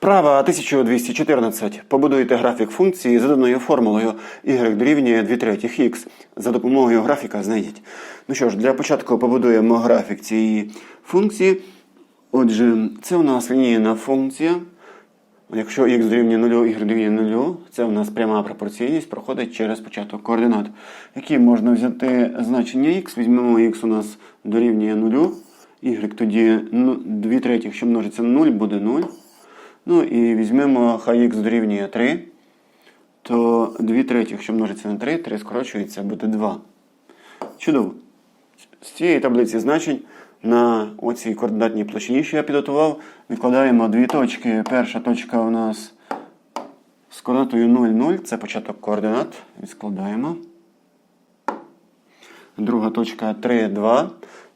Вправа 1214. Побудуйте графік функції за даною формулою y дорівнює 2 третіх х. За допомогою графіка знайдіть. Ну що ж, для початку побудуємо графік цієї функції. Отже, це у нас лінійна функція. Якщо х дорівнює 0, y дорівнює 0, це у нас пряма пропорційність проходить через початок координат. Які можна взяти значення х, візьмемо х у нас дорівнює 0, y тоді 2 третіх, що множиться на 0, буде 0. Ну і візьмемо хай дорівнює 3, то 2 третіх, що множиться на 3, 3 скорочується, буде 2. Чудово. З цієї таблиці значень на оцій координатній площині, що я підготував, відкладаємо дві точки. Перша точка у нас з координатою 0, 0, це початок координат. Відкладаємо. Друга точка 3, 2.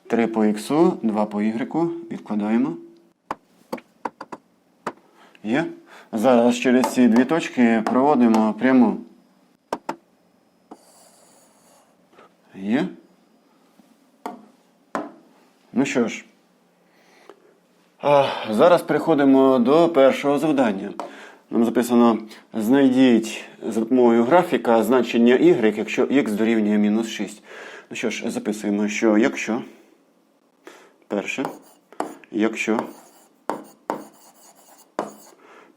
3 по х, 2 по y. Відкладаємо. Є. Зараз через ці дві точки проводимо пряму. Є. Ну що ж, а, зараз переходимо до першого завдання. Нам записано: знайдіть за допомогою графіка значення y, якщо х дорівнює мінус 6. Ну що ж, записуємо, що якщо. Перше. Якщо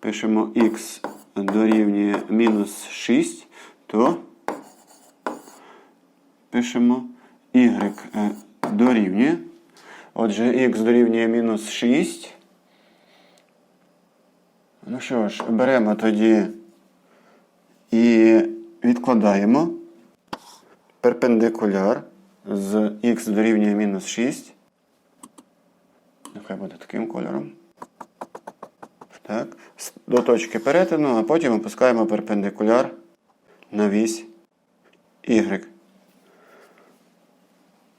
пишемо х дорівнює мінус 6, то пишемо y е, дорівнює. Отже, х дорівнює мінус 6. Ну що ж, беремо тоді і відкладаємо перпендикуляр з х дорівнює мінус 6. Нехай буде таким кольором. Так. До точки перетину, а потім опускаємо перпендикуляр на вісь y.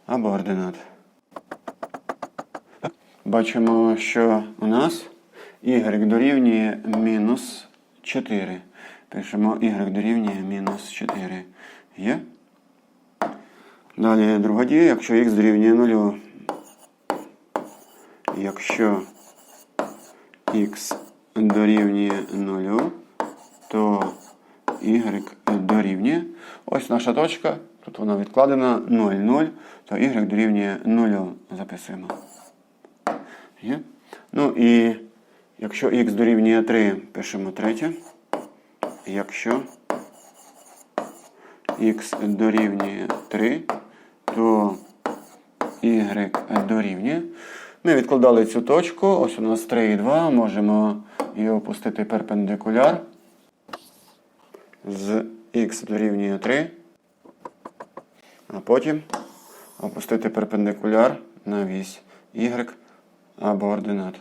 Або ординат. Бачимо, що у нас y дорівнює мінус 4. Пишемо y дорівнює мінус 4. Є? Далі друга дія, якщо х дорівнює 0. Якщо х дорівнює 0, то y дорівнює. Ось наша точка. Тут вона відкладена 0, 0, то y дорівнює 0. Записуємо. Є? Ну і якщо х дорівнює 3, пишемо третє. Якщо х дорівнює 3, то y дорівнює. Ми відкладали цю точку. Ось у нас 3 і 2. Можемо її опустити перпендикуляр. З х дорівнює 3. А потім опустити перпендикуляр на вісь y або ординат.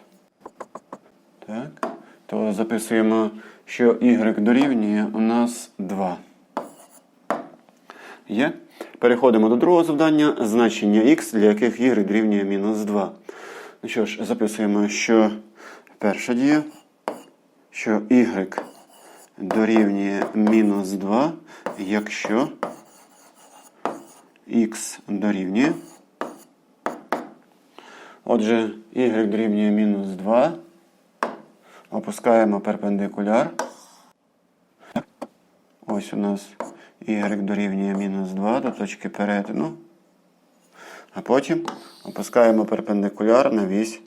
Так. То записуємо, що y дорівнює у нас 2. Є. Переходимо до другого завдання. Значення x, для яких y дорівнює мінус 2. Ну що ж, записуємо, що перша дія, що y дорівнює мінус 2, якщо x дорівнює. Отже, y дорівнює мінус 2. Опускаємо перпендикуляр. Ось у нас y дорівнює мінус 2 до точки перетину. А потім опускаємо перпендикуляр на вісь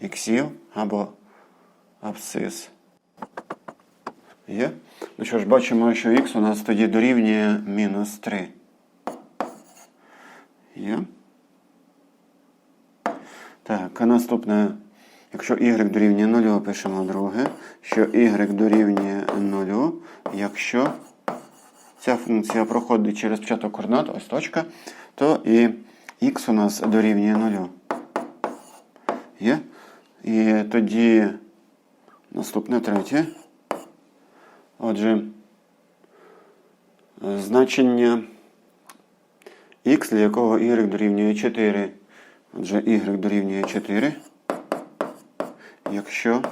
іксів або абсцис. Є? Ну що ж, бачимо, що х у нас тоді дорівнює мінус 3. Є? Так, а наступне, якщо y дорівнює 0, пишемо друге, що y дорівнює 0, якщо ця функція проходить через початок координат, ось точка, то і х у нас дорівнює 0. Є? І тоді наступне третє. Отже, значення х, для якого y дорівнює 4. Отже, y дорівнює 4. Якщо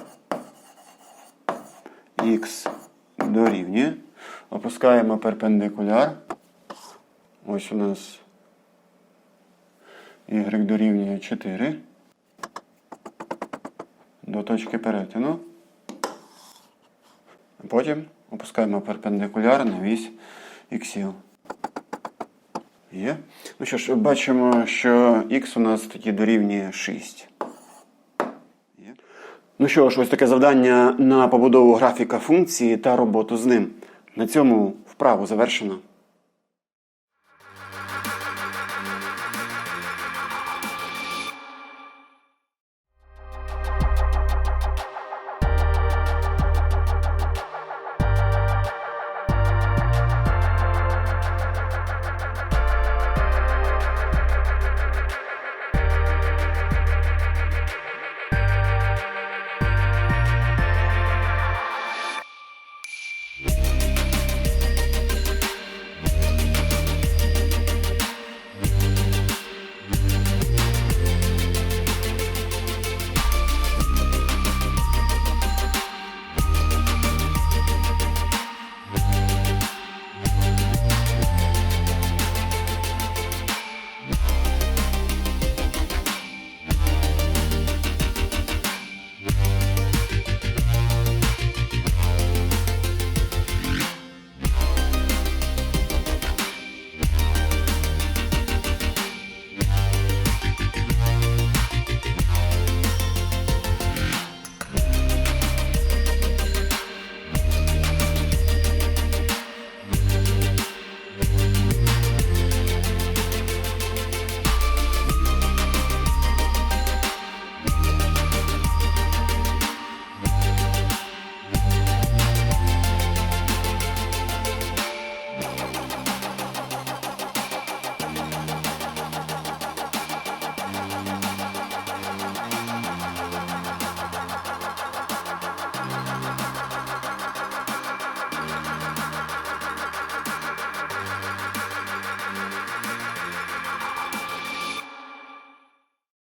х дорівнює, опускаємо перпендикуляр. Ось у нас y дорівнює 4. до точки перетину. Потім опускаємо перпендикуляр на вісь іксів. Є. Ну що ж, бачимо, що х у нас тоді дорівнює 6. Є. Ну що ж, ось таке завдання на побудову графіка функції та роботу з ним. На цьому вправу завершено.